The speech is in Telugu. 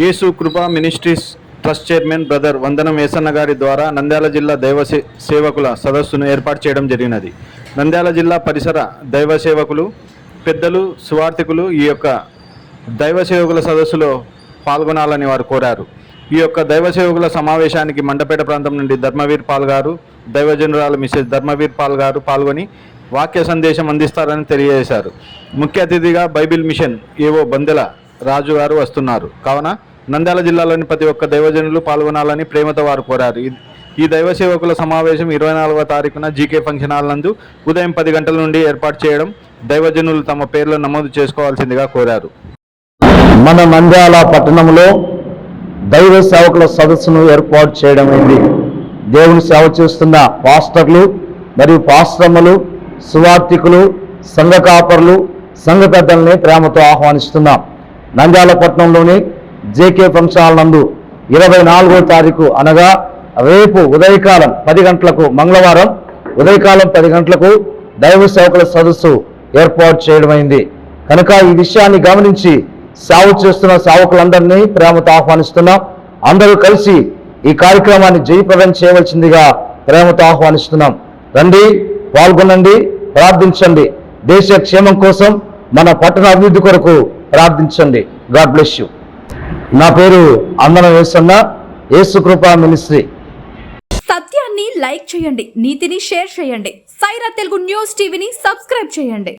యేసు కృపా మినిస్ట్రీస్ ట్రస్ట్ చైర్మన్ బ్రదర్ వందనం వేసన్న గారి ద్వారా నంద్యాల జిల్లా దైవ సేవకుల సదస్సును ఏర్పాటు చేయడం జరిగినది. నంద్యాల జిల్లా పరిసర దైవ సేవకులు పెద్దలు సువార్థికులు ఈ యొక్క దైవ సేవకుల సదస్సులో పాల్గొనాలని వారు కోరారు. ఈ యొక్క దైవ సేవకుల సమావేశానికి మండపేట ప్రాంతం నుండి ధర్మవీర్ పాల్ గారు దైవజనురాలు మిసెస్ ధర్మవీర్ పాల్ గారు పాల్గొని వాక్య సందేశం అందిస్తారని తెలియజేశారు. ముఖ్య అతిథిగా బైబిల్ మిషన్ ఏవో బందెల రాజు గారు వస్తున్నారు. కావున నంద్యాల జిల్లాలోని ప్రతి ఒక్క దైవజనులు పాల్గొనాలని ప్రేమతో వారు కోరారు. ఈ- దైవ సేవకుల సమావేశం ఇరవై నాలుగవ తారీఖున జీకే ఫంక్షన్ హాల్ నందు ఉదయం పది గంటల నుండి ఏర్పాటు చేయడం దైవజనులు తమ పేర్లు నమోదు చేసుకోవాల్సిందిగా కోరారు. మన నంద్యాల పట్టణంలో దైవ సేవకుల సదస్సును ఏర్పాటు చేయడం అయింది దేవుని సేవ చేస్తున్న పాస్టర్లు మరియు పాశ్రమలు సువార్థికులు సంఘ కాపర్లు సంఘ పెద్దల్ని ప్రేమతో ఆహ్వానిస్తున్నాం. నంద్యాలపట్నంలోని జేకే ఫంక్షన్ నందు ఇరవై నాలుగో తారీఖు అనగా రేపు ఉదయకాలం పది గంటలకు మంగళవారం ఉదయకాలం పది గంటలకు దైవ సేవకుల సదస్సు ఏర్పాటు చేయడమైంది. కనుక ఈ విషయాన్ని గమనించి సేవ చేస్తున్న సేవకులందరినీ ప్రేమతో ఆహ్వానిస్తున్నాం. అందరూ కలిసి ఈ కార్యక్రమాన్ని జయప్రదం చేయవలసిందిగా ప్రేమతో ఆహ్వానిస్తున్నాం. రండి పాల్గొనండి ప్రార్థించండి. దేశ క్షేమం కోసం మన పట్టణ అభివృద్ధి కొరకు ప్రార్థించండి. గాడ్ బ్లెస్ యూ నా పేరు అందన వేసన్న. ఏసుకృపా మినిస్ట్రీ. సత్యాన్ని లైక్ చేయండి నీతిని షేర్ చేయండి. సైరా తెలుగు న్యూస్ టీవీని సబ్స్క్రైబ్ చేయండి.